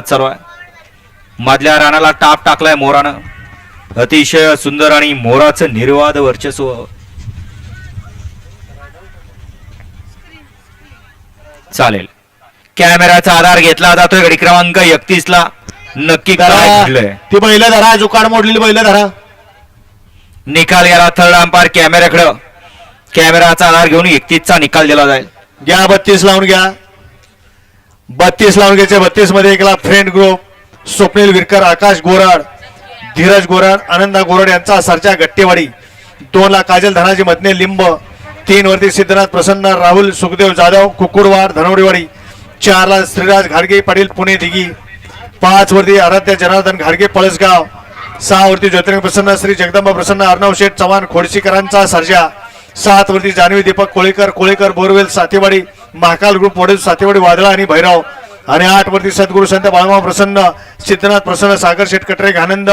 चालू आहे. मधल्या रानाला टाप टाकलाय मोरानं. अतिशय सुंदर आणि मोराचं निर्वाद वर्चस्व. चालेल. कॅमेराचा आधार घेतला जातोय गडी क्रमांक एकतीस ला. नक्की ती बैल धरा जुकाड मोडलेली बैल धरा. निकाल गेला थर्ड अंपायर कॅमेऱ्याकडे कॅमेराचा आधार घेऊन एकतीसचा निकाल दिला जाईल. घ्या बत्तीस लावून घ्या. बत्तीस लावून घ्यायचे. बत्तीसमध्ये एकला फ्रेंड ग्रुप स्वप्नील विरकर आकाश गोराड धीरज गोराड आनंदा गोराड यांचा सरच्या गट्टेवाडी. दोन ला काजल धनाजी मधने लिंब. तीन वरती सिद्धनाथ प्रसन्न राहुल सुखदेव जाधव कुकुरवाड धनवडीवाडी. चार ला श्रीराज घाडगे पाटील पुणे दिघी पाच वरती आराध्य जनार्दन घाडगे पळसगाव. सहा वरती ज्योतिर्लिंग प्रसन्न श्री जगदंबा प्रसन्न अर्णव शेठ चव्हाण खोडशीकरांचा सर्जा. सात वरती Janvi Deepak Kolekar Kolekar borewell Satewadi Mahakal group model Satewadi वादळा आणि भैरव. आणि आठ वरती संत बाळमा प्रसन्न सिद्धनाथ प्रसन्न सागर शेटकटरे आनंद